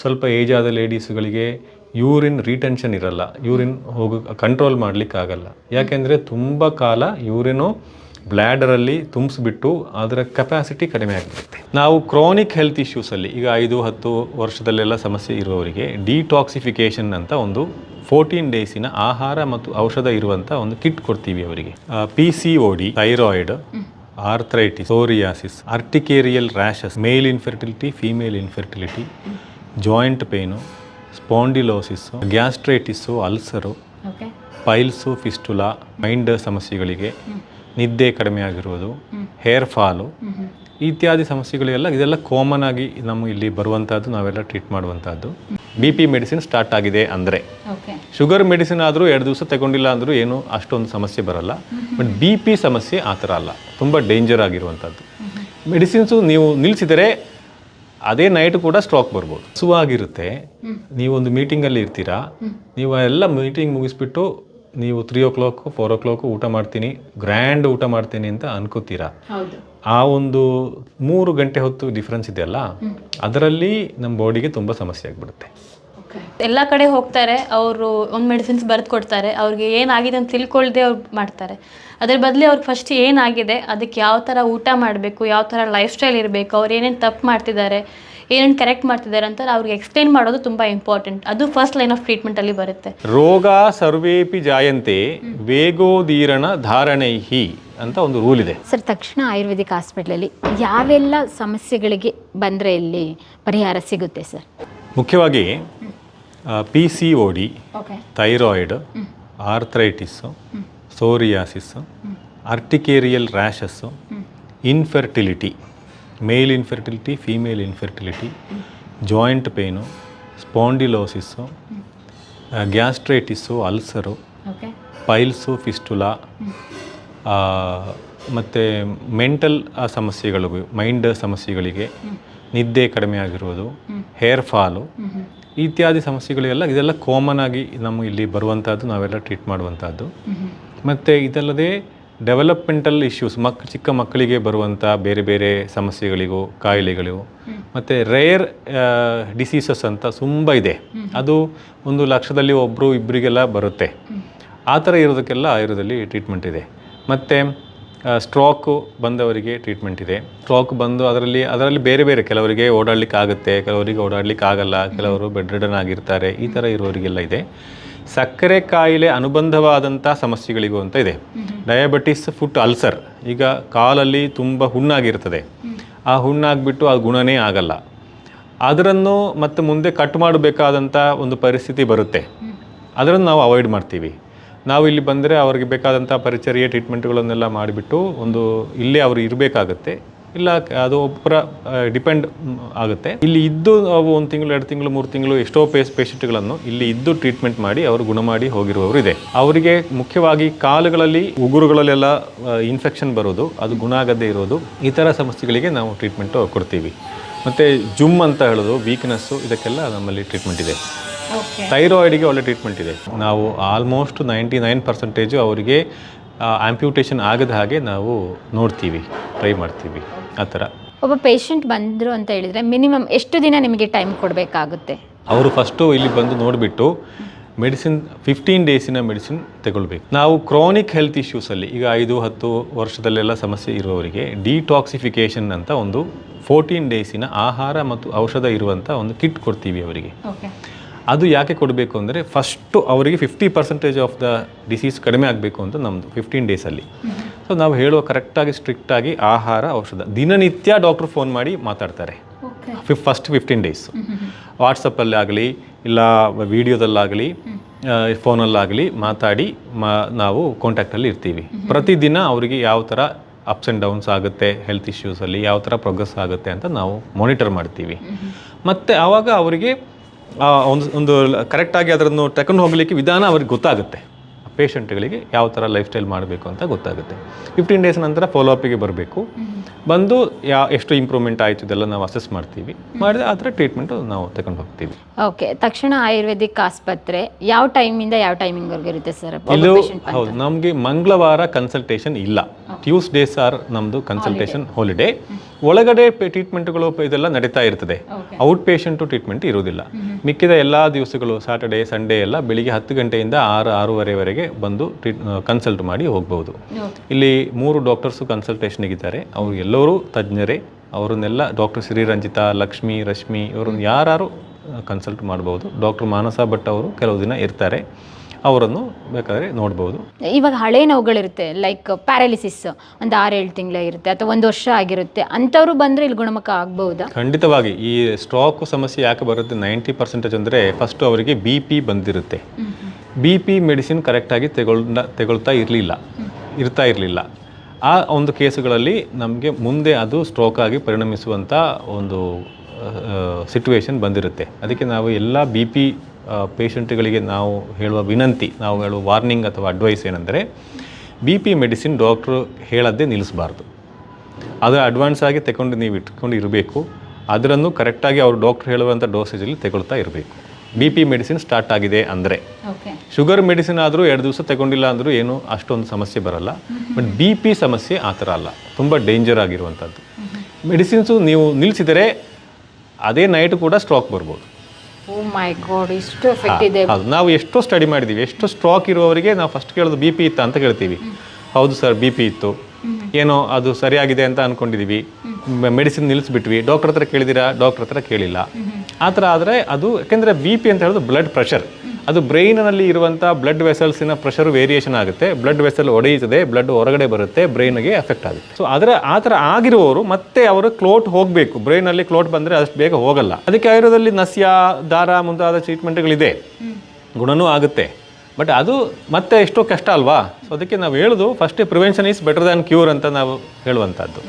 ಸ್ವಲ್ಪ ಏಜ್ ಆದ ಲೇಡೀಸ್ಗಳಿಗೆ ಯೂರಿನ್ ರಿಟೆನ್ಷನ್ ಇರಲ್ಲ. ಯೂರಿನ್ ಹೋಗ ಕಂಟ್ರೋಲ್ ಮಾಡಲಿಕ್ಕಾಗಲ್ಲ. ಯಾಕೆಂದರೆ ತುಂಬ ಕಾಲ ಯೂರಿನು ಬ್ಲ್ಯಾಡರಲ್ಲಿ ತುಂಬಿಸ್ಬಿಟ್ಟು ಅದರ ಕೆಪಾಸಿಟಿ ಕಡಿಮೆ ಆಗಿರುತ್ತೆ ನಾವು ಕ್ರಾನಿಕ್ ಹೆಲ್ತ್ ಇಶ್ಯೂಸಲ್ಲಿ ಈಗ ಐದು, ಹತ್ತು ವರ್ಷದಲ್ಲೆಲ್ಲ ಸಮಸ್ಯೆ ಇರುವವರಿಗೆ ಡಿಟಾಕ್ಸಿಫಿಕೇಷನ್ ಅಂತ ಒಂದು ಫೋರ್ಟೀನ್ ಡೇಸಿನ ಆಹಾರ ಮತ್ತು ಔಷಧ ಇರುವಂಥ ಒಂದು ಕಿಟ್ ಕೊಡ್ತೀವಿ ಅವರಿಗೆ. P C O D thyroid arthritis psoriasis urticarial rashes male infertility female infertility joint pain spondylosis gastritis ulcer piles fistula mind ಸಮಸ್ಯೆಗಳಿಗೆ ನಿದ್ದೆ ಕಡಿಮೆ ಆಗಿರುವುದು ಹೇರ್ ಫಾಲು ಇತ್ಯಾದಿ ಸಮಸ್ಯೆಗಳೆಲ್ಲ ಇದೆಲ್ಲ ಕಾಮನ್ ಆಗಿ ನಮ್ಮ ಇಲ್ಲಿ ಬರುವಂಥದ್ದು ನಾವೆಲ್ಲ ಟ್ರೀಟ್ ಮಾಡುವಂಥದ್ದು ಬಿ ಪಿ ಮೆಡಿಸಿನ್ ಸ್ಟಾರ್ಟ್ ಆಗಿದೆ ಅಂದರೆ. ಶುಗರ್ ಮೆಡಿಸಿನ್ ಆದರೂ ಎರಡು ದಿವಸ ತಗೊಂಡಿಲ್ಲ ಅಂದರೂ ಏನು ಅಷ್ಟೊಂದು ಸಮಸ್ಯೆ ಬರಲ್ಲ. ಬಟ್ ಬಿ ಪಿ ಸಮಸ್ಯೆ ಆ ಥರ ಅಲ್ಲ. ತುಂಬ ಡೇಂಜರ್ ಆಗಿರುವಂಥದ್ದು ಮೆಡಿಸಿನ್ಸು ನೀವು ನಿಲ್ಲಿಸಿದರೆ ಅದೇ ನೈಟ್ ಕೂಡ ಸ್ಟಾಕ್ ಬರ್ಬೋದು. ಸುವಾಗಿರುತ್ತೆ ನೀವೊಂದು ಮೀಟಿಂಗಲ್ಲಿ ಇರ್ತೀರಾ? ನೀವು ಎಲ್ಲ ಮೀಟಿಂಗ್ ಮುಗಿಸ್ಬಿಟ್ಟು ನೀವು three o'clock four o'clock ಊಟ ಮಾಡ್ತೀನಿ ಗ್ರ್ಯಾಂಡ್ ಊಟ ಮಾಡ್ತೀನಿ ಅಂತ ಅನ್ಕೋತೀರಾ? ಆ ಒಂದು ಮೂರು ಗಂಟೆ ಹೊತ್ತು ಡಿಫ್ರೆನ್ಸ್ ಇದೆಯಲ್ಲ? ಅದರಲ್ಲಿ ನಮ್ಮ ಬಾಡಿಗೆ ತುಂಬ ಸಮಸ್ಯೆ ಆಗಿಬಿಡುತ್ತೆ. ಎಲ್ಲ ಕಡೆ ಹೋಗ್ತಾರೆ ಅವರು ಒಂದು ಮೆಡಿಸಿನ್ಸ್ ಬರೆದು ಕೊಡ್ತಾರೆ ಅವ್ರಿಗೆ ಏನಾಗಿದೆ ಅಂತ ತಿಳ್ಕೊಳ್ದೆ ಅವ್ರು ಮಾಡ್ತಾರೆ. ಅದ್ರ ಬದಲು ಅವ್ರಿಗೆ ಫಸ್ಟ್ ಏನಾಗಿದೆ ಅದಕ್ಕೆ ಯಾವ ಥರ ಊಟ ಮಾಡಬೇಕು ಯಾವ ಥರ ಲೈಫ್ ಸ್ಟೈಲ್ ಇರಬೇಕು ಅವ್ರು ಏನೇನು ತಪ್ಪು ಮಾಡ್ತಿದ್ದಾರೆ ಏನೇನು ಕರೆಕ್ಟ್ ಮಾಡ್ತಿದ್ದಾರೆ ಅಂತ ಅವ್ರಿಗೆ ಎಕ್ಸ್ಪ್ಲೈನ್ ಮಾಡೋದು ತುಂಬ ಇಂಪಾರ್ಟೆಂಟ್ ಅದು ಫಸ್ಟ್ ಲೈನ್ ಆಫ್ ಟ್ರೀಟ್ಮೆಂಟಲ್ಲಿ ಬರುತ್ತೆ. ರೋಗ ಸರ್ವೇಪಿ ಜಾಯಂತೆ ವೇಗೋದೀರಣ ಧಾರಣೈಹಿ ಅಂತ ಒಂದು ರೂಲ್ ಇದೆ. ಸರ್ ತಕ್ಷಣ ಆಯುರ್ವೇದಿಕ್ ಹಾಸ್ಪಿಟ್ಲಲ್ಲಿ ಯಾವೆಲ್ಲ ಸಮಸ್ಯೆಗಳಿಗೆ ಬಂದರೆ ಇಲ್ಲಿ ಪರಿಹಾರ ಸಿಗುತ್ತೆ ಸರ್? ಮುಖ್ಯವಾಗಿ P C O D okay thyroid arthritis psoriasis urticarial rashes infertility male infertility female infertility joint pain spondylosis gastritis ulcer piles fistula ಮತ್ತು ಮೆಂಟಲ್ ಸಮಸ್ಯೆಗಳು ಮೈಂಡ್ ಸಮಸ್ಯೆಗಳಿಗೆ ನಿದ್ದೆ ಕಡಿಮೆ ಆಗಿರುವುದು ಹೇರ್ ಫಾಲು ಇತ್ಯಾದಿ ಸಮಸ್ಯೆಗಳೆಲ್ಲ ಇದೆಲ್ಲ ಕಾಮನ್ ಆಗಿ ನಮ್ಮ ಇಲ್ಲಿ ಬರುವಂಥದ್ದು ನಾವೆಲ್ಲ ಟ್ರೀಟ್ ಮಾಡುವಂಥದ್ದು ಮತ್ತು ಇದಲ್ಲದೆ ಡೆವಲಪ್ಮೆಂಟಲ್ ಇಶ್ಯೂಸ್ ಮಕ್ ಚಿಕ್ಕ ಮಕ್ಕಳಿಗೆ ಬರುವಂಥ ಬೇರೆ ಬೇರೆ ಸಮಸ್ಯೆಗಳಿಗೂ ಕಾಯಿಲೆಗಳಿಗೂ ಮತ್ತು ರೇರ್ ಡಿಸೀಸಸ್ ಅಂತ ತುಂಬ ಇದೆ. ಅದು ಒಂದು ಲಕ್ಷದಲ್ಲಿ ಒಬ್ಬರು ಇಬ್ಬರಿಗೆಲ್ಲ ಬರುತ್ತೆ. ಆ ಥರ ಇರೋದಕ್ಕೆಲ್ಲ ಆಯುರ್ವೇದದಲ್ಲಿ ಟ್ರೀಟ್ಮೆಂಟ್ ಇದೆ. ಮತ್ತು ಸ್ಟ್ರೋಕು ಬಂದವರಿಗೆ ಟ್ರೀಟ್ಮೆಂಟ್ ಇದೆ. ಸ್ಟ್ರೋಕ್ ಬಂದು ಅದರಲ್ಲಿ ಅದರಲ್ಲಿ ಬೇರೆ ಬೇರೆ ಕೆಲವರಿಗೆ ಓಡಾಡಲಿಕ್ಕೆ ಆಗುತ್ತೆ ಕೆಲವರಿಗೆ ಓಡಾಡಲಿಕ್ಕೆ ಆಗಲ್ಲ ಕೆಲವರು ಬೆಡ್ ರಿಡನ್ ಆಗಿರ್ತಾರೆ ಈ ಥರ ಇರೋರಿಗೆಲ್ಲ ಇದೆ. ಸಕ್ಕರೆ ಕಾಯಿಲೆ ಅನುಬಂಧವಾದಂಥ ಸಮಸ್ಯೆಗಳಿಗೂ ಅಂತ ಇದೆ. ಡಯಾಬಿಟಿಸ್ ಫುಟ್ ಅಲ್ಸರ್ ಈಗ ಕಾಲಲ್ಲಿ ತುಂಬ ಹುಣ್ಣಾಗಿರ್ತದೆ. ಆ ಹುಣ್ಣಾಗ್ಬಿಟ್ಟು ಆ ಗುಣನೇ ಆಗಲ್ಲ. ಅದರನ್ನು ಮತ್ತು ಮುಂದೆ ಕಟ್ ಮಾಡಬೇಕಾದಂಥ ಒಂದು ಪರಿಸ್ಥಿತಿ ಬರುತ್ತೆ. ಅದರನ್ನು ನಾವು ಅವಾಯ್ಡ್ ಮಾಡ್ತೀವಿ. ನಾವು ಇಲ್ಲಿ ಬಂದರೆ ಅವ್ರಿಗೆ ಬೇಕಾದಂಥ ಪರಿಚರ್ಯ ಟ್ರೀಟ್ಮೆಂಟ್ಗಳನ್ನೆಲ್ಲ ಮಾಡಿಬಿಟ್ಟು ಒಂದು ಇಲ್ಲೇ ಅವರು ಇರಬೇಕಾಗತ್ತೆ. ಇಲ್ಲ ಅದು ಒಬ್ಬರ ಡಿಪೆಂಡ್ ಆಗುತ್ತೆ. ಇಲ್ಲಿ ಇದ್ದು ನಾವು ಒಂದು ತಿಂಗಳು, ಎರಡು ತಿಂಗಳು, ಮೂರು ತಿಂಗಳು ಎಷ್ಟೋ ಪೇಸ್, ಪೇಷಂಟ್ಗಳನ್ನು ಇಲ್ಲಿ ಇದ್ದು ಟ್ರೀಟ್ಮೆಂಟ್ ಮಾಡಿ ಅವರು ಗುಣ ಮಾಡಿ ಹೋಗಿರುವವರು ಇದೆ. ಅವರಿಗೆ ಮುಖ್ಯವಾಗಿ ಕಾಲುಗಳಲ್ಲಿ, ಉಗುರುಗಳಲ್ಲೆಲ್ಲ ಇನ್ಫೆಕ್ಷನ್ ಬರೋದು, ಅದು ಗುಣ ಆಗದೇ ಇರೋದು, ಈ ಥರ ಸಮಸ್ಯೆಗಳಿಗೆ ನಾವು ಟ್ರೀಟ್ಮೆಂಟು ಕೊಡ್ತೀವಿ. ಮತ್ತು ಜುಮ್ ಅಂತ ಹೇಳೋದು ವೀಕ್ನೆಸ್ಸು ಇದಕ್ಕೆಲ್ಲ ನಮ್ಮಲ್ಲಿ ಟ್ರೀಟ್ಮೆಂಟ್ ಇದೆ. ಥೈರಾಯ್ಡಿಗೆ ಒಳ್ಳೆ ಟ್ರೀಟ್ಮೆಂಟ್ ಇದೆ. ನಾವು ಆಲ್ಮೋಸ್ಟ್ ನೈಂಟಿ ನೈನ್ ಪರ್ಸೆಂಟೇಜು ಅವರಿಗೆ ಆಂಪ್ಯೂಟೇಷನ್ ಆಗದ ಹಾಗೆ ನಾವು ನೋಡ್ತೀವಿ ಟ್ರೈ ಮಾಡ್ತೀವಿ. ಆ ಥರ. ಒಬ್ಬ ಪೇಷಂಟ್ ಬಂದರು ಅಂತ ಹೇಳಿದರೆ ಮಿನಿಮಮ್ ಎಷ್ಟು ದಿನ ನಿಮಗೆ ಟೈಮ್ ಕೊಡಬೇಕಾಗುತ್ತೆ? ಅವರು ಫಸ್ಟು ಇಲ್ಲಿ ಬಂದು ನೋಡಿಬಿಟ್ಟು ಮೆಡಿಸಿನ್ ಫಿಫ್ಟೀನ್ ಡೇಸಿನ ಮೆಡಿಸಿನ್ ತಗೊಳ್ಬೇಕು. ನಾವು ಕ್ರಾನಿಕ್ ಹೆಲ್ತ್ ಇಶ್ಯೂಸಲ್ಲಿ ಈಗ ಐದು ಹತ್ತು ವರ್ಷದಲ್ಲೆಲ್ಲ ಸಮಸ್ಯೆ ಇರುವವರಿಗೆ ಡಿಟಾಕ್ಸಿಫಿಕೇಷನ್ ಅಂತ ಒಂದು ಫೋರ್ಟೀನ್ ಡೇಸಿನ ಆಹಾರ ಮತ್ತು ಔಷಧ ಇರುವಂಥ ಒಂದು ಕಿಟ್ ಕೊಡ್ತೀವಿ ಅವರಿಗೆ. ಅದು ಯಾಕೆ ಕೊಡಬೇಕು ಅಂದರೆ ಫಸ್ಟು ಅವರಿಗೆ fifty percentage of the disease ಕಡಿಮೆ ಆಗಬೇಕು ಅಂತ ನಮ್ಮದು ಫಿಫ್ಟೀನ್ ಡೇಸಲ್ಲಿ. ಸೊ ನಾವು ಹೇಳುವ ಕರೆಕ್ಟಾಗಿ ಸ್ಟ್ರಿಕ್ಟಾಗಿ ಆಹಾರ ಔಷಧ. ದಿನನಿತ್ಯ ಡಾಕ್ಟ್ರು ಫೋನ್ ಮಾಡಿ ಮಾತಾಡ್ತಾರೆ. ಫಿಫ್ ಫಸ್ಟ್ ಫಿಫ್ಟೀನ್ ಡೇಸ್ ವಾಟ್ಸಪ್ಪಲ್ಲಿ ಆಗಲಿ ಇಲ್ಲ ವೀಡಿಯೋದಲ್ಲಾಗಲಿ ಫೋನಲ್ಲಾಗಲಿ ಮಾತಾಡಿ ಮಾ ನಾವು ಕಾಂಟ್ಯಾಕ್ಟಲ್ಲಿ ಇರ್ತೀವಿ. ಪ್ರತಿದಿನ ಅವರಿಗೆ ಯಾವ ಥರ ಅಪ್ಸ್ ಆ್ಯಂಡ್ ಡೌನ್ಸ್ ಆಗುತ್ತೆ ಹೆಲ್ತ್ ಇಶ್ಯೂಸಲ್ಲಿ ಯಾವ ಥರ ಪ್ರೋಗ್ರೆಸ್ ಆಗುತ್ತೆ ಅಂತ ನಾವು ಮಾನಿಟರ್ ಮಾಡ್ತೀವಿ. ಮತ್ತು ಆವಾಗ ಅವರಿಗೆ ಒಂದು ಒಂದು ಕರೆಕ್ಟಾಗಿ ಅದರನ್ನು ತಗೊಂಡು ಹೋಗಲಿಕ್ಕೆ ವಿಧಾನ ಅವ್ರಿಗೆ ಗೊತ್ತಾಗುತ್ತೆ. ಪೇಷಂಟ್ಗಳಿಗೆ ಯಾವ ಥರ ಲೈಫ್ ಸ್ಟೈಲ್ ಮಾಡಬೇಕು ಅಂತ ಗೊತ್ತಾಗುತ್ತೆ. ಫಿಫ್ಟೀನ್ ಡೇಸ್ ನಂತರ ಫಾಲೋ ಅಪ್ಪಿಗೆ ಬರಬೇಕು. ಬಂದು ಯಾ ಎಷ್ಟು ಇಂಪ್ರೂವ್ಮೆಂಟ್ ಆಯಿತು ಇದೆಲ್ಲ ನಾವು ಅಸೆಸ್ ಮಾಡ್ತೀವಿ. ಮಾಡಿದ್ರೆ ಆ ಥರ ಟ್ರೀಟ್ಮೆಂಟು ನಾವು ತಗೊಂಡು ಹೋಗ್ತೀವಿ. ಓಕೆ ತಕ್ಷಣ ಆಯುರ್ವೇದಿಕ್ ಆಸ್ಪತ್ರೆ ಯಾವ ಟೈಮಿಂದ ಯಾವ ಟೈಮಿಂಗ್ವರೆಗೂ ಇರುತ್ತೆ ಸರ್? ಇದು ಹೌದು ನಮಗೆ ಮಂಗಳವಾರ ಕನ್ಸಲ್ಟೇಷನ್ ಇಲ್ಲ. ಟ್ಯೂಸ್ಡೇಸ್ ಆರ್ ನಮ್ಮದು ಕನ್ಸಲ್ಟೇಷನ್ ಹಾಲಿಡೇ ಒಳಗಡೆ ಟ್ರೀಟ್ಮೆಂಟ್ಗಳು ಇದೆಲ್ಲ ನಡೀತಾ ಇರ್ತದೆ. ಔಟ್ ಪೇಷಂಟು ಟ್ರೀಟ್ಮೆಂಟ್ ಇರುವುದಿಲ್ಲ. ಮಿಕ್ಕಿದ ಎಲ್ಲ ದಿವಸಗಳು ಸಾಟರ್ಡೆ ಸಂಡೇ ಎಲ್ಲ ಬೆಳಿಗ್ಗೆ ಹತ್ತು ಗಂಟೆಯಿಂದ ಆರು ಆರೂವರೆವರೆಗೆ ಬಂದು ಟ್ರೀಟ್ ಕನ್ಸಲ್ಟ್ ಮಾಡಿ ಹೋಗ್ಬೋದು. ಇಲ್ಲಿ ಮೂರು ಡಾಕ್ಟರ್ಸು ಕನ್ಸಲ್ಟೇಷನ್ಗಿದ್ದಾರೆ ಅವರು ಎಲ್ಲರೂ ತಜ್ಞರೇ. ಅವರನ್ನೆಲ್ಲ ಡಾಕ್ಟರ್ ಶ್ರೀರಂಜಿತಾ ಲಕ್ಷ್ಮಿ ರಶ್ಮಿ ಇವರನ್ನು ಯಾರು ಕನ್ಸಲ್ಟ್ ಮಾಡ್ಬೋದು. ಡಾಕ್ಟರ್ ಮಾನಸ ಭಟ್ ಅವರು ಕೆಲವು ದಿನ ಇರ್ತಾರೆ. ಅವರನ್ನು ಬೇಕಾದರೆ ನೋಡ್ಬೋದು. ಇವಾಗ ಹಳೆ ನೋವುಗಳಿರುತ್ತೆ ಲೈಕ್ ಪ್ಯಾರಾಲಿಸಿಸ್ ಒಂದು ಆರೇಳು ತಿಂಗಳ ಇರುತ್ತೆ ಅಥವಾ ಒಂದು ವರ್ಷ ಆಗಿರುತ್ತೆ ಅಂಥವ್ರು ಬಂದರೆ ಇಲ್ಲಿ ಗುಣಮುಖ ಆಗ್ಬಹುದಾ ಖಂಡಿತವಾಗಿ ಈ ಸ್ಟ್ರೋಕ್ ಸಮಸ್ಯೆ ಯಾಕೆ ಬರುತ್ತೆ ನೈಂಟಿ ಪರ್ಸೆಂಟೇಜ್ ಅಂದರೆ ಫಸ್ಟು ಅವರಿಗೆ ಬಿ ಪಿ ಬಂದಿರುತ್ತೆ. ಬಿ ಪಿ ಮೆಡಿಸಿನ್ ಕರೆಕ್ಟಾಗಿ ತೆಗೊಳ್ದ ತೆಗೊಳ್ತಾ ಇರಲಿಲ್ಲ ಇರ್ತಾ ಇರಲಿಲ್ಲ. ಆ ಒಂದು ಕೇಸುಗಳಲ್ಲಿ ನಮಗೆ ಮುಂದೆ ಅದು ಸ್ಟ್ರೋಕ್ ಆಗಿ ಪರಿಣಮಿಸುವಂಥ ಒಂದು ಸಿಟುವೇಶನ್ ಬಂದಿರುತ್ತೆ. ಅದಕ್ಕೆ ನಾವು ಎಲ್ಲ ಬಿ ಪಿ ಪೇಷಂಟ್ಗಳಿಗೆ ನಾವು ಹೇಳುವ ವಿನಂತಿ ನಾವು ಹೇಳುವ ವಾರ್ನಿಂಗ್ ಅಥವಾ ಅಡ್ವೈಸ್ ಏನಂದರೆ ಬಿ ಪಿ ಮೆಡಿಸಿನ್ ಡಾಕ್ಟ್ರು ಹೇಳೋದೇ ನಿಲ್ಲಿಸಬಾರ್ದು. ಅದು ಅಡ್ವಾನ್ಸ್ ಆಗಿ ತಗೊಂಡು ನೀವು ಇಟ್ಕೊಂಡು ಇರಬೇಕು. ಅದರನ್ನು ಕರೆಕ್ಟಾಗಿ ಅವರು ಡಾಕ್ಟ್ರ್ ಹೇಳುವಂಥ ಡೋಸೇಜಲ್ಲಿ ತಗೊಳ್ತಾ ಇರಬೇಕು. ಬಿ ಪಿ ಮೆಡಿಸಿನ್ ಸ್ಟಾರ್ಟ್ ಆಗಿದೆ ಅಂದರೆ. ಶುಗರ್ ಮೆಡಿಸಿನ್ ಆದರೂ ಎರಡು ದಿವಸ ತಗೊಂಡಿಲ್ಲ ಅಂದರೂ ಏನು ಅಷ್ಟೊಂದು ಸಮಸ್ಯೆ ಬರಲ್ಲ. ಬಟ್ ಬಿ ಪಿ ಸಮಸ್ಯೆ ಆ ಥರ ಅಲ್ಲ. ತುಂಬ ಡೇಂಜರ್ ಆಗಿರುವಂಥದ್ದು. ಮೆಡಿಸಿನ್ಸು ನೀವು ನಿಲ್ಲಿಸಿದರೆ ಅದೇ ನೈಟ್ ಕೂಡ ಸ್ಟ್ರೋಕ್ ಬರ್ಬೋದು. ಮೈ ಗಾಡ್ ಇಷ್ಟು ಎಫೆಕ್ಟ್ ಇದೆ. ಹೌದು. ನಾವು ಎಷ್ಟೋ ಸ್ಟಡಿ ಮಾಡಿದ್ದೀವಿ ಎಷ್ಟು ಸ್ಟ್ರಾಕ್ ಇರುವವರಿಗೆ ನಾವು ಫಸ್ಟ್ ಕೇಳೋದು ಬಿ ಪಿ ಇತ್ತು ಅಂತ ಕೇಳ್ತೀವಿ. ಹೌದು ಸರ್ ಬಿ ಪಿ ಇತ್ತು. ಏನೋ ಅದು ಸರಿಯಾಗಿದೆ ಅಂತ ಅನ್ಕೊಂಡಿದೀವಿ. ಮೆಡಿಸಿನ್ ನಿಲ್ಲಿಸ್ಬಿಟ್ವಿ ಡಾಕ್ಟರ್ ಹತ್ರ ಕೇಳಿದಿರಾ? ಡಾಕ್ಟರ್ ಹತ್ರ ಕೇಳಿಲ್ಲ. ಆ ಥರ ಆದರೆ ಅದು ಯಾಕೆಂದರೆ ಬಿ ಪಿ ಅಂತ ಹೇಳೋದು ಬ್ಲಡ್ ಪ್ರೆಷರ್ ಅದು ಬ್ರೈನಲ್ಲಿ ಇರುವಂಥ ಬ್ಲಡ್ ವೆಸಲ್ಸಿನ ಪ್ರೆಷರ್ ವೇರಿಯೇಷನ್ ಆಗುತ್ತೆ. ಬ್ಲಡ್ ವೆಸಲ್ ಒಡೆಯುತ್ತದೆ ಬ್ಲಡ್ ಹೊರಗಡೆ ಬರುತ್ತೆ, ಬ್ರೈನ್ಗೆ ಎಫೆಕ್ಟ್ ಆಗುತ್ತೆ. ಸೊ ಅದರ, ಆ ಥರ ಆಗಿರುವವರು ಮತ್ತೆ ಅವರು ಕ್ಲೋಟ್ ಹೋಗಬೇಕು. ಬ್ರೈನಲ್ಲಿ ಕ್ಲೋಟ್ ಬಂದರೆ ಅಷ್ಟು ಬೇಗ ಹೋಗಲ್ಲ. ಅದಕ್ಕೆ ಆಯುರ್ವೇದದಲ್ಲಿ ನಸ್ಯ, ದಾರ ಮುಂತಾದ ಟ್ರೀಟ್ಮೆಂಟ್ಗಳಿದೆ ಗುಣನೂ ಆಗುತ್ತೆ. ಬಟ್ ಅದು ಮತ್ತೆ ಎಷ್ಟೋ ಕಷ್ಟ ಅಲ್ವಾ? ಸೊ ಅದಕ್ಕೆ ನಾವು ಹೇಳೋದು first prevention is better than cure ಅಂತ ನಾವು ಹೇಳುವಂಥದ್ದು.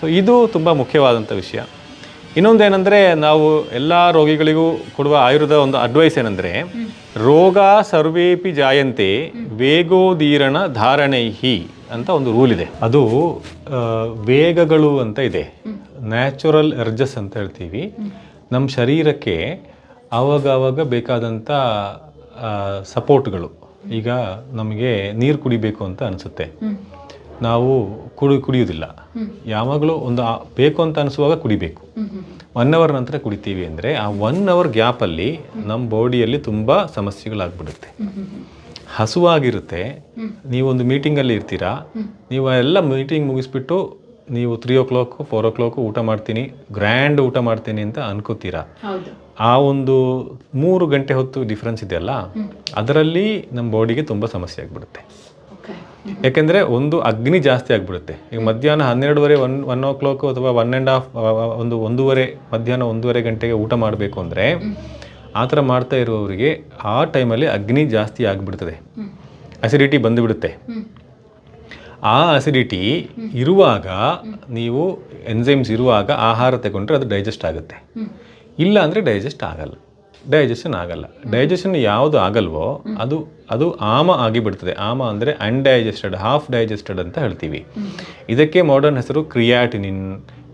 ಸೊ ಇದು ತುಂಬ ಮುಖ್ಯವಾದಂಥ ವಿಷಯ. ಇನ್ನೊಂದೇನೆಂದರೆ ನಾವು ಎಲ್ಲ ರೋಗಿಗಳಿಗೂ ಕೊಡುವ ಆಯುರ್ವೇದ ಒಂದು ಅಡ್ವೈಸ್ ಏನಂದರೆ, ರೋಗ ಸರ್ವೇಪಿ ಜಾಯಂತೆ ವೇಗೋದೀರಣ ಧಾರಣೈಹಿ ಅಂತ ಒಂದು ರೂಲ್ ಇದೆ. ಅದು ವೇಗಗಳು ಅಂತ ಇದೆ. ನ್ಯಾಚುರಲ್ ಎರ್ಜಸ್ ಅಂತ ಹೇಳ್ತೀವಿ. ನಮ್ಮ ಶರೀರಕ್ಕೆ ಆವಾಗ ಆವಾಗ ಬೇಕಾದಂಥ ಸಪೋರ್ಟ್ಗಳು ಈಗ ನಮಗೆ ನೀರು ಕುಡಿಬೇಕು ಅಂತ ಅನಿಸುತ್ತೆ. ನಾವು ಕುಡಿ ಕುಡಿಯೋದಿಲ್ಲ ಯಾವಾಗಲೂ ಒಂದು ಆ- ಬೇಕು ಅಂತ ಅನಿಸುವಾಗ ಕುಡಿಬೇಕು. ಒನ್ ಅವರ್ ನಂತರ ಕುಡಿತೀವಿ ಅಂದರೆ ಆ ಒನ್ ಅವರ್ ಗ್ಯಾಪಲ್ಲಿ ನಮ್ಮ ಬಾಡಿಯಲ್ಲಿ ತುಂಬ ಸಮಸ್ಯೆಗಳಾಗ್ಬಿಡುತ್ತೆ. ಹಸುವಾಗಿರುತ್ತೆ. ನೀವೊಂದು ಮೀಟಿಂಗಲ್ಲಿ ಇರ್ತೀರಾ? ನೀವು ಎಲ್ಲ ಮೀಟಿಂಗ್ ಮುಗಿಸ್ಬಿಟ್ಟು ನೀವು three o'clock four o'clock ಊಟ ಮಾಡ್ತೀನಿ ಗ್ರ್ಯಾಂಡ್ ಊಟ ಮಾಡ್ತೀನಿ ಅಂತ ಅನ್ಕೋತೀರಾ? ಹೌದು. ಆ ಒಂದು ಮೂರು ಗಂಟೆ ಹೊತ್ತು ಡಿಫ್ರೆನ್ಸ್ ಇದೆಯಲ್ಲ? ಅದರಲ್ಲಿ ನಮ್ಮ ಬಾಡಿಗೆ ತುಂಬ ಸಮಸ್ಯೆ ಆಗಿಬಿಡುತ್ತೆ. ಯಾಕೆಂದರೆ ಒಂದು ಅಗ್ನಿ ಜಾಸ್ತಿ ಆಗಿಬಿಡುತ್ತೆ. ಈಗ ಮಧ್ಯಾಹ್ನ ಹನ್ನೆರಡುವರೆ, ಒನ್ ಒನ್ ಓ ಕ್ಲಾಕ್ ಅಥವಾ ಒನ್ ಆ್ಯಂಡ್ ಹಾಫ್ ಒಂದು, ಒಂದೂವರೆ, ಮಧ್ಯಾಹ್ನ ಒಂದೂವರೆ ಗಂಟೆಗೆ ಊಟ ಮಾಡಬೇಕು ಅಂದರೆ ಆ ಥರ ಮಾಡ್ತಾ ಇರುವವರಿಗೆ ಆ ಟೈಮಲ್ಲಿ ಅಗ್ನಿ ಜಾಸ್ತಿ ಆಗಿಬಿಡ್ತದೆ. ಅಸಿಡಿಟಿ ಬಂದುಬಿಡುತ್ತೆ. ಆ ಅಸಿಡಿಟಿ ಇರುವಾಗ ನೀವು ಎನ್ಸೈಮ್ಸ್ ಇರುವಾಗ ಆಹಾರ ತಗೊಂಡ್ರೆ ಅದು ಡೈಜೆಸ್ಟ್ ಆಗುತ್ತೆ. ಇಲ್ಲ ಅಂದರೆ ಡೈಜೆಸ್ಟ್ ಆಗಲ್ಲ. ಡೈಜೆಷನ್ ಆಗಲ್ಲ. ಡೈಜೆಷನ್ ಯಾವುದು ಆಗಲ್ವೋ ಅದು ಅದು ಆಮ ಆಗಿಬಿಡ್ತದೆ. ಆಮ ಅಂದರೆ ಅನ್ಡೈಜೆಸ್ಟೆಡ್ ಹಾಫ್ ಡೈಜೆಸ್ಟೆಡ್ ಅಂತ ಹೇಳ್ತೀವಿ. ಇದಕ್ಕೆ ಮಾಡರ್ನ್ ಹೆಸರು ಕ್ರಿಯಾಟಿನಿನ್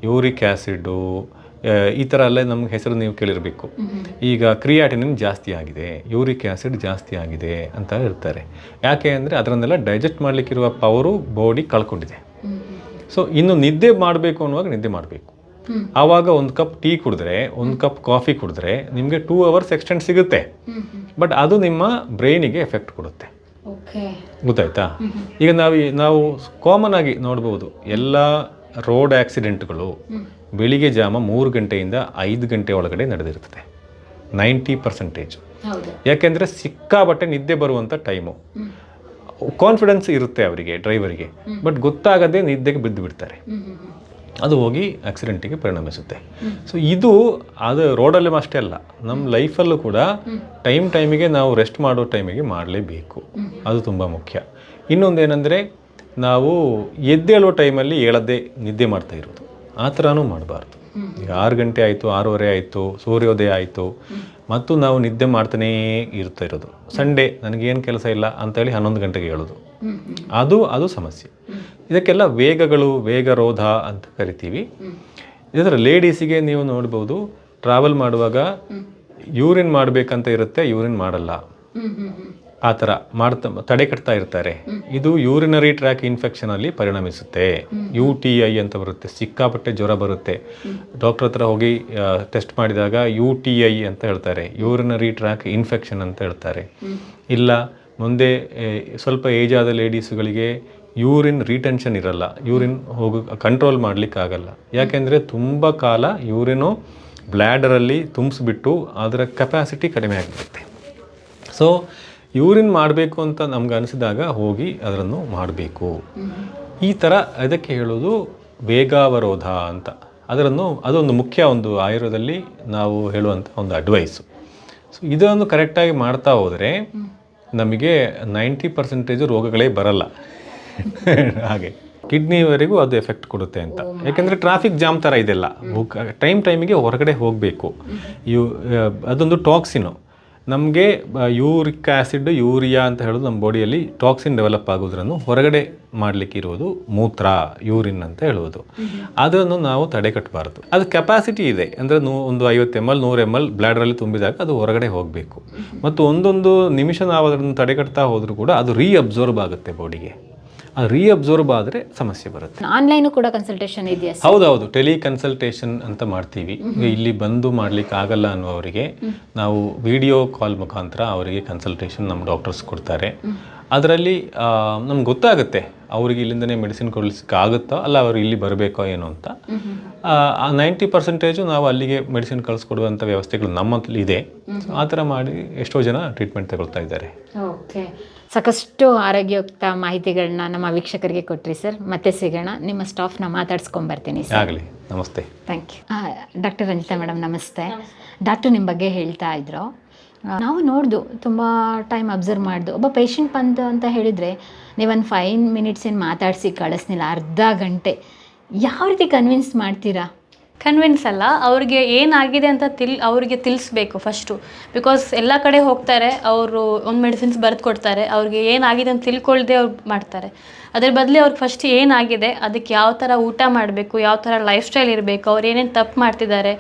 ಯೂರಿಕ್ ಆ್ಯಸಿಡು ಈ ಥರ ಎಲ್ಲ ನಮ್ಗೆ ಹೆಸರು ನೀವು ಕೇಳಿರಬೇಕು. ಈಗ ಕ್ರಿಯಾಟಿನಿನ್ ಜಾಸ್ತಿ ಆಗಿದೆ ಯೂರಿಕ್ ಆ್ಯಸಿಡ್ ಜಾಸ್ತಿ ಆಗಿದೆ ಅಂತ ಇರ್ತಾರೆ ಯಾಕೆ ಅಂದರೆ ಅದರನ್ನೆಲ್ಲ ಡೈಜೆಸ್ಟ್ ಮಾಡಲಿಕ್ಕಿರುವ ಪವರು ಬಾಡಿ ಕಳ್ಕೊಂಡಿದೆ. ಸೊ ಇನ್ನು ನಿದ್ದೆ ಮಾಡಬೇಕು ಅನ್ನುವಾಗ ನಿದ್ದೆ ಮಾಡಬೇಕು. ಆವಾಗ ಒಂದು ಕಪ್ ಟೀ ಕುಡಿದ್ರೆ ಒಂದು ಕಪ್ ಕಾಫಿ ಕುಡಿದ್ರೆ ನಿಮಗೆ ಟೂ ಅವರ್ಸ್ ಎಕ್ಸ್ಟೆಂಡ್ ಸಿಗುತ್ತೆ. ಬಟ್ ಅದು ನಿಮ್ಮ ಬ್ರೈನಿಗೆ ಎಫೆಕ್ಟ್ ಕೊಡುತ್ತೆ. ಗೊತ್ತಾಯ್ತಾ? ಈಗ ನಾವು ನಾವು ಕಾಮನ್ ಆಗಿ ನೋಡ್ಬೋದು ಎಲ್ಲ ರೋಡ್ ಆಕ್ಸಿಡೆಂಟ್ಗಳು ಬೆಳಿಗ್ಗೆ ಜಾಮ ಮೂರು ಗಂಟೆಯಿಂದ ಐದು ಗಂಟೆ ಒಳಗಡೆ ನಡೆದಿರ್ತದೆ. ನೈಂಟಿ ಪರ್ಸೆಂಟೇಜ್ ಯಾಕೆಂದರೆ ಸಿಕ್ಕಾಬಟ್ಟೆ ನಿದ್ದೆ ಬರುವಂಥ ಟೈಮು ಕಾನ್ಫಿಡೆನ್ಸ್ ಇರುತ್ತೆ ಅವರಿಗೆ ಡ್ರೈವರಿಗೆ ಬಟ್ ಗೊತ್ತಾಗದೆ ನಿದ್ದೆಗೆ ಬಿದ್ದು ಬಿಡ್ತಾರೆ. ಅದು ಹೋಗಿ ಆಕ್ಸಿಡೆಂಟಿಗೆ ಪರಿಣಮಿಸುತ್ತೆ. ಸೊ ಇದು ಅದು ರೋಡಲ್ಲಿ ಅಷ್ಟೇ ಅಲ್ಲ. ನಮ್ಮ ಲೈಫಲ್ಲೂ ಕೂಡ ಟೈಮ್ ಟೈಮಿಗೆ ನಾವು ರೆಸ್ಟ್ ಮಾಡೋ ಟೈಮಿಗೆ ಮಾಡಲೇಬೇಕು. ಅದು ತುಂಬ ಮುಖ್ಯ. ಇನ್ನೊಂದೇನೆಂದರೆ ನಾವು ಎದ್ದೇಳೋ ಟೈಮಲ್ಲಿ ಹೇಳದೇ ನಿದ್ದೆ ಮಾಡ್ತಾ ಇರೋದು. ಆ ಥರನೂ ಮಾಡಬಾರ್ದು. ಈಗ ಆರು ಗಂಟೆ ಆಯಿತು ಆರೂವರೆ ಆಯಿತು ಸೂರ್ಯೋದಯ ಆಯಿತು ಮತ್ತು ನಾವು ನಿದ್ದೆ ಮಾಡ್ತಾನೇ ಇರ್ತಾ ಇರೋದು. ಸಂಡೇ ನನಗೇನು ಕೆಲಸ ಇಲ್ಲ ಅಂತೇಳಿ ಹನ್ನೊಂದು ಗಂಟೆಗೆ ಹೇಳೋದು ಅದು ಅದು ಸಮಸ್ಯೆ. ಇದಕ್ಕೆಲ್ಲ ವೇಗಗಳು ವೇಗರೋಧ ಅಂತ ಕರಿತೀವಿ. ಇದರ ಲೇಡೀಸಿಗೆ ನೀವು ನೋಡ್ಬೋದು ಟ್ರಾವೆಲ್ ಮಾಡುವಾಗ ಯೂರಿನ್ ಮಾಡಬೇಕಂತ ಇರುತ್ತೆ ಯೂರಿನ್ ಮಾಡಲ್ಲ. ಆ ಥರ ಮಾಡ್ತಾ ತಡೆ ಕಟ್ತಾ ಇರ್ತಾರೆ ಇದು ಯೂರಿನರಿ ಟ್ರ್ಯಾಕ್ ಇನ್ಫೆಕ್ಷನಲ್ಲಿ ಪರಿಣಮಿಸುತ್ತೆ. ಯು ಟಿ ಐ ಅಂತ ಬರುತ್ತೆ ಸಿಕ್ಕಾಪಟ್ಟೆ ಜ್ವರ ಬರುತ್ತೆ. ಡಾಕ್ಟರ್ ಹತ್ರ ಹೋಗಿ ಟೆಸ್ಟ್ ಮಾಡಿದಾಗ ಯು ಟಿ ಐ ಅಂತ ಹೇಳ್ತಾರೆ ಯೂರಿನರಿ ಟ್ರ್ಯಾಕ್ ಇನ್ಫೆಕ್ಷನ್ ಅಂತ ಹೇಳ್ತಾರೆ. ಇಲ್ಲ ಮುಂದೆ ಸ್ವಲ್ಪ ಏಜ್ ಆದ ಲೇಡೀಸ್ಗಳಿಗೆ ಯೂರಿನ್ ರೀಟೆನ್ಷನ್ ಇರಲ್ಲ. ಯೂರಿನ್ ಹೋಗ ಕಂಟ್ರೋಲ್ ಮಾಡಲಿಕ್ಕಾಗಲ್ಲ. ಯಾಕೆಂದರೆ ತುಂಬ ಕಾಲ ಯೂರಿನು ಬ್ಲ್ಯಾಡರಲ್ಲಿ ತುಂಬಿಸ್ಬಿಟ್ಟು ಅದರ ಕೆಪಾಸಿಟಿ ಕಡಿಮೆ ಆಗಿರುತ್ತೆ ಸೊ ಯೂರಿನ್ ಮಾಡಬೇಕು ಅಂತ ನಮ್ಗೆ ಅನಿಸಿದಾಗ ಹೋಗಿ ಅದನ್ನು ಮಾಡಬೇಕು. ಈ ಥರ ಅದಕ್ಕೆ ಹೇಳೋದು ವೇಗಾವರೋಧ ಅಂತ. ಅದರನ್ನು, ಅದೊಂದು ಮುಖ್ಯ ಒಂದು ಆಯುರ್ವೇದದಲ್ಲಿ ನಾವು ಹೇಳುವಂಥ ಒಂದು ಅಡ್ವೈಸು ಸೊ ಇದನ್ನು ಕರೆಕ್ಟಾಗಿ ಮಾಡ್ತಾ ಹೋದರೆ ನಮಗೆ ನೈಂಟಿ ಪರ್ಸೆಂಟೇಜು ರೋಗಗಳೇ ಬರಲ್ಲ. ಹಾಗೆ. ಕಿಡ್ನಿವರೆಗೂ ಅದು ಎಫೆಕ್ಟ್ ಕೊಡುತ್ತೆ ಅಂತ. ಯಾಕೆಂದರೆ ಟ್ರಾಫಿಕ್ ಜಾಮ್ ಥರ ಇದೆಲ್ಲ. ಟೈಮ್ ಟೈಮಿಗೆ ಹೊರಗಡೆ ಹೋಗಬೇಕು. ಯು ಅದೊಂದು ಟಾಕ್ಸಿನು. ನಮಗೆ ಯೂರಿಕ್ ಆ್ಯಸಿಡ್ ಯೂರಿಯಾ ಅಂತ ಹೇಳೋದು ನಮ್ಮ ಬಾಡಿಯಲ್ಲಿ ಟಾಕ್ಸಿನ್ ಡೆವಲಪ್ ಆಗೋದ್ರನ್ನು ಹೊರಗಡೆ ಮಾಡಲಿಕ್ಕೆ ಇರೋದು ಮೂತ್ರ ಯೂರಿನ್ ಅಂತ ಹೇಳುವುದು ಅದನ್ನು ನಾವು ತಡೆಗಟ್ಟಬಾರ್ದು. ಅದು ಕೆಪಾಸಿಟಿ ಇದೆ. ಅಂದರೆ ನೂ ಒಂದು ಐವತ್ತು ಎಂ ಎಲ್ ನೂರು ಎಂ ಎಲ್ ಬ್ಲ್ಯಾಡ್ರಲ್ಲಿ ತುಂಬಿದಾಗ ಅದು ಹೊರಗಡೆ ಹೋಗಬೇಕು. ಮತ್ತು ಒಂದೊಂದು ನಿಮಿಷ ನಾವು ಅದನ್ನು ತಡೆಗಟ್ತಾ ಹೋದರೂ ಕೂಡ ಅದು ರೀಅಬ್ಸರ್ವ್ ಆಗುತ್ತೆ ಬಾಡಿಗೆ ರೀಅಬ್ಸರ್ವ್ ಆದರೆ ಸಮಸ್ಯೆ ಬರುತ್ತೆ. ಆನ್ಲೈನು ಕೂಡ ಕನ್ಸಲ್ಟೇಷನ್ ಇದೆಯಾ ಹೌದು ಹೌದೌದು ಟೆಲಿ ಕನ್ಸಲ್ಟೇಷನ್ ಅಂತ ಮಾಡ್ತೀವಿ. ಈಗ ಇಲ್ಲಿ ಬಂದು ಮಾಡ್ಲಿಕ್ಕೆ ಆಗಲ್ಲ ಅನ್ನುವರಿಗೆ ನಾವು ವಿಡಿಯೋ ಕಾಲ್ ಮುಖಾಂತರ ಅವರಿಗೆ ಕನ್ಸಲ್ಟೇಷನ್ ನಮ್ಮ ಡಾಕ್ಟರ್ಸ್ ಕೊಡ್ತಾರೆ. ಅದರಲ್ಲಿ ನಮ್ಗೆ ಗೊತ್ತಾಗುತ್ತೆ ಅವ್ರಿಗೆ ಇಲ್ಲಿಂದನೇ ಮೆಡಿಸಿನ್ ಕೊಡ್ಲಿಕ್ಕೆ ಆಗುತ್ತೋ ಅಲ್ಲ ಅವರು ಇಲ್ಲಿ ಬರಬೇಕೋ ಏನೋ ಅಂತ. ಆ ನೈಂಟಿ ಪರ್ಸೆಂಟೇಜು ನಾವು ಅಲ್ಲಿಗೆ ಮೆಡಿಸಿನ್ ಕಳಿಸ್ಕೊಡುವಂಥ ವ್ಯವಸ್ಥೆಗಳು ನಮ್ಮಲ್ಲಿ ಇದೆ. ಆ ಥರ ಮಾಡಿ ಎಷ್ಟೋ ಜನ ಟ್ರೀಟ್ಮೆಂಟ್ ತಗೊಳ್ತಾ ಇದ್ದಾರೆ. ಓಕೆ ಸಾಕಷ್ಟು ಆರೋಗ್ಯಯುಕ್ತ ಮಾಹಿತಿಗಳನ್ನ ನಮ್ಮ ವೀಕ್ಷಕರಿಗೆ ಕೊಟ್ರಿ ಸರ್ ಮತ್ತೆ ಸಿಗೋಣ. ನಿಮ್ಮ ಸ್ಟಾಫ್ನ ಮಾತಾಡ್ಸ್ಕೊಂಬರ್ತೀನಿ ಸರ್ ಆಗಲಿ. ನಮಸ್ತೆ. Thank you doctor Ranjitha madam ನಮಸ್ತೆ. ಡಾಕ್ಟರ್ ನಿಮ್ಮ ಬಗ್ಗೆ ಹೇಳ್ತಾ ಇದ್ರು. ನಾವು ನೋಡ್ದು, ತುಂಬ ಟೈಮ್ ಅಬ್ಸರ್ವ್ ಮಾಡ್ದು. ಒಬ್ಬ ಪೇಷಂಟ್ ಬಂದು ಅಂತ ಹೇಳಿದರೆ ನೀವೊಂದು ಫೈವ್ ಮಿನಿಟ್ಸ್ ಏನು ಮಾತಾಡಿಸಿ ಕಳಿಸ್ನಿಲ್ಲ, ಅರ್ಧ ಗಂಟೆ. ಯಾವ ರೀತಿ ಕನ್ವಿನ್ಸ್ ಮಾಡ್ತೀರಾ? ಕನ್ವಿನ್ಸ್ ಅಲ್ಲ, ಅವ್ರಿಗೆ ಏನಾಗಿದೆ ಅಂತ ತಿಳ್, ಅವ್ರಿಗೆ ತಿಳಿಸ್ಬೇಕು ಫಸ್ಟು ಬಿಕಾಸ್ ಎಲ್ಲ ಕಡೆ ಹೋಗ್ತಾರೆ, ಅವರು ಒಂದು ಮೆಡಿಸಿನ್ಸ್ ಬರೆದು ಕೊಡ್ತಾರೆ ಅವ್ರಿಗೆ ಏನಾಗಿದೆ ಅಂತ ತಿಳ್ಕೊಳ್ದೆ ಅವ್ರು ಮಾಡ್ತಾರೆ. ಅದ್ರ ಬದಲು ಅವ್ರಿಗೆ ಫಸ್ಟ್ ಏನಾಗಿದೆ, ಅದಕ್ಕೆ ಯಾವ ಥರ ಊಟ ಮಾಡಬೇಕು, ಯಾವ ಥರ ಲೈಫ್ ಸ್ಟೈಲ್ ಇರಬೇಕು, ಅವ್ರು ಏನೇನು ತಪ್ಪು ಮಾಡ್ತಿದ್ದಾರೆ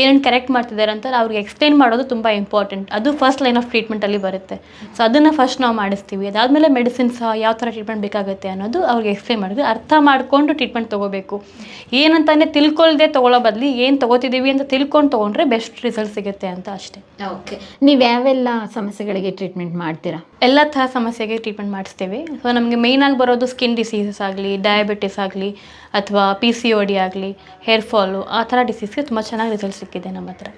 ಏನೇನು ಕರೆಕ್ಟ್ ಮಾಡ್ತಿದ್ದಾರೆ ಅಂತ ಅವ್ರಿಗೆ ಎಕ್ಸ್ಪ್ಲೈನ್ ಮಾಡೋದು ತುಂಬ ಇಂಪಾರ್ಟೆಂಟ್ ಅದು ಫಸ್ಟ್ ಲೈನ್ ಆಫ್ ಟ್ರೀಟ್ಮೆಂಟಲ್ಲಿ ಬರುತ್ತೆ. ಸೊ ಅದನ್ನು ಫಸ್ಟ್ ನಾವು ಮಾಡಿಸ್ತೀವಿ. ಅದಾದಮೇಲೆ ಮೆಡಿಸಿನ್ಸ್ ಯಾವ ಥರ ಟ್ರೀಟ್ಮೆಂಟ್ ಬೇಕಾಗುತ್ತೆ ಅನ್ನೋದು ಅವ್ರಿಗೆ ಎಕ್ಸ್ಪ್ಲೈನ್ ಮಾಡಿದ್ವಿ ಅರ್ಥ ಮಾಡಿಕೊಂಡು ಟ್ರೀಟ್ಮೆಂಟ್ ತೊಗೋಬೇಕು. ಏನಂತಾನೆ ತಿಳ್ಕೊಳ್ದೆ ತೊಗೊಳ್ಳೋ ಬದಲು ಏನು ತೊಗೋತಿದ್ದೀವಿ ಅಂತ ತಿಳ್ಕೊಂಡು ತೊಗೊಂಡ್ರೆ ಬೆಸ್ಟ್ ರಿಸಲ್ಟ್ ಸಿಗುತ್ತೆ ಅಂತ ಅಷ್ಟೇ. ಓಕೆ ನೀವು ಯಾವೆಲ್ಲ ಸಮಸ್ಯೆಗಳಿಗೆ ಟ್ರೀಟ್ಮೆಂಟ್ ಮಾಡ್ತೀರಾ? ಎಲ್ಲ ಥರ ಸಮಸ್ಯೆಗೆ ಟ್ರೀಟ್ಮೆಂಟ್ ಮಾಡಿಸ್ತೀವಿ. ಸೊ ನಮಗೆ ಮೇಯ್ನಾಗಿ ಬರೋದು ಸ್ಕಿನ್ ಡಿಸೀಸಸ್ ಆಗಲಿ ಡಯಾಬಿಟಿಸ್ ಆಗಲಿ ಅಥವಾ ಪಿ ಸಿ ಓ ಡಿ ಆಗಲಿ ಹೇರ್ ಫಾಲು ಆ ಥರ ಡಿಸೀಸ್ಗೆ ತುಂಬ ಚೆನ್ನಾಗಿ ರಿಸಲ್ಟ್ ಸಿಕ್ಕಿದೆ ನಮ್ಮ ಹತ್ರ.